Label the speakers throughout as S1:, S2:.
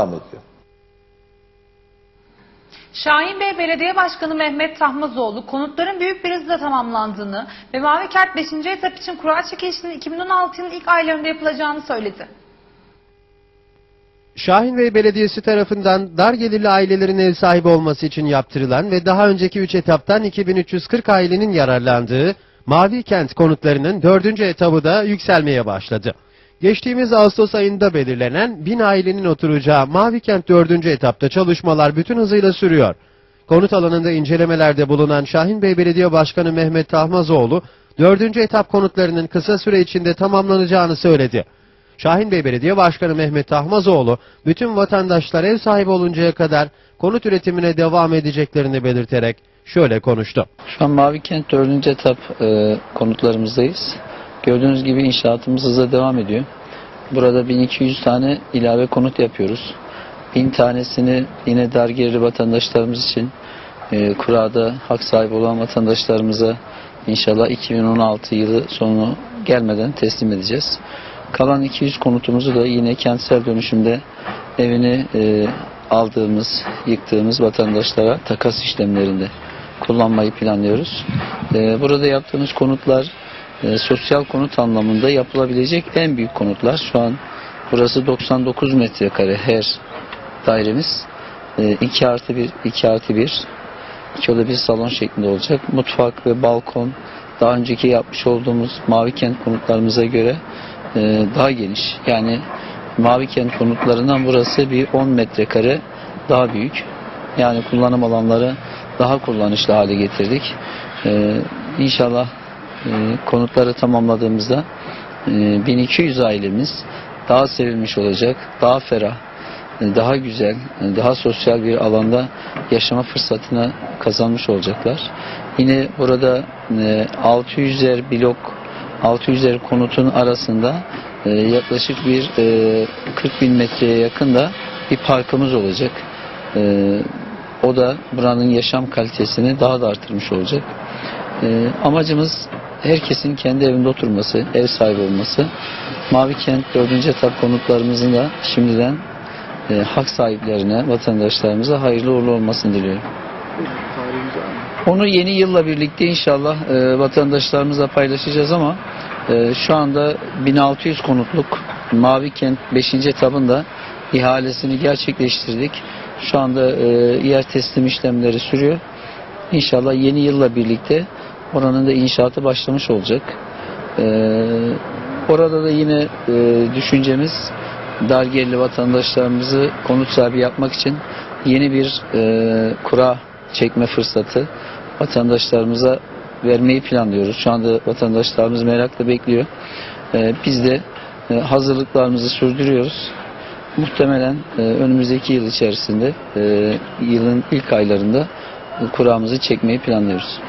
S1: devam ediyor.
S2: Şahin Bey Belediye Başkanı Mehmet Tahmazoğlu konutların büyük bir hızla tamamlandığını ve Mavi Kent 5. etap için kura çekilişinin 2016 yılının ilk aylarında yapılacağını söyledi.
S3: Şahinbey Belediyesi tarafından dar gelirli ailelerin ev sahibi olması için yaptırılan ve daha önceki 3 etaptan 2340 ailenin yararlandığı Mavi Kent konutlarının 4. etabı da yükselmeye başladı. Geçtiğimiz Ağustos ayında belirlenen 1000 ailenin oturacağı Mavi Kent 4. etapta çalışmalar bütün hızıyla sürüyor. Konut alanında incelemelerde bulunan Şahinbey Belediye Başkanı Mehmet Tahmazoğlu, 4. etap konutlarının kısa süre içinde tamamlanacağını söyledi. Şahin Bey Belediye Başkanı Mehmet Tahmazoğlu, bütün vatandaşlar ev sahibi oluncaya kadar konut üretimine devam edeceklerini belirterek şöyle konuştu.
S4: Şu an Mavi Kent 4. etap e, konutlarımızdayız. Gördüğünüz gibi inşaatımız hızla devam ediyor. Burada 1200 tane ilave konut yapıyoruz. 1000 tanesini yine dar gelirli vatandaşlarımız için e, kurada hak sahibi olan vatandaşlarımıza inşallah 2016 yılı sonu gelmeden teslim edeceğiz. Kalan 200 konutumuzu da yine kentsel dönüşümde evini e, aldığımız, yıktığımız vatandaşlara takas işlemlerinde kullanmayı planlıyoruz. Ee, Burada yaptığımız konutlar e, sosyal konut anlamında yapılabilecek en büyük konutlar. Şu an burası 99 metrekare her dairemiz. 2 artı 1, 2 artı 1, 2 oda bir salon şeklinde olacak. Mutfak ve balkon daha önceki yapmış olduğumuz Mavi Kent konutlarımıza göre e, daha geniş. Yani Mavi Kent konutlarından burası bir 10 metrekare daha büyük. Yani kullanım alanları daha kullanışlı hale getirdik. Ee, inşallah e, konutları tamamladığımızda e, 1200 ailemiz daha sevilmiş olacak, daha ferah, e, daha güzel, e, daha sosyal bir alanda yaşama fırsatını kazanmış olacaklar. Yine burada e, 600'er blok, 600'er konutun arasında e, yaklaşık bir e, 40 bin metreye yakın da bir parkımız olacak. E, o da buranın yaşam kalitesini daha da artırmış olacak. Ee, amacımız herkesin kendi evinde oturması, ev sahibi olması. Mavi Kent 4. etap konutlarımızın da şimdiden e, hak sahiplerine, vatandaşlarımıza hayırlı uğurlu olmasını diliyorum. Onu yeni yılla birlikte inşallah e, vatandaşlarımızla paylaşacağız ama e, şu anda 1600 konutluk Mavi Kent 5. etabında ihalesini gerçekleştirdik. Şu anda e, yer teslim işlemleri sürüyor. İnşallah yeni yılla birlikte oranın da inşaatı başlamış olacak. E, orada da yine e, düşüncemiz dar vatandaşlarımızı konut sahibi yapmak için yeni bir e, kura çekme fırsatı vatandaşlarımıza vermeyi planlıyoruz. Şu anda vatandaşlarımız merakla bekliyor. E, biz de e, hazırlıklarımızı sürdürüyoruz. Muhtemelen e, önümüzdeki yıl içerisinde e, yılın ilk aylarında e, kuramızı çekmeyi planlıyoruz.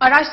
S2: Araç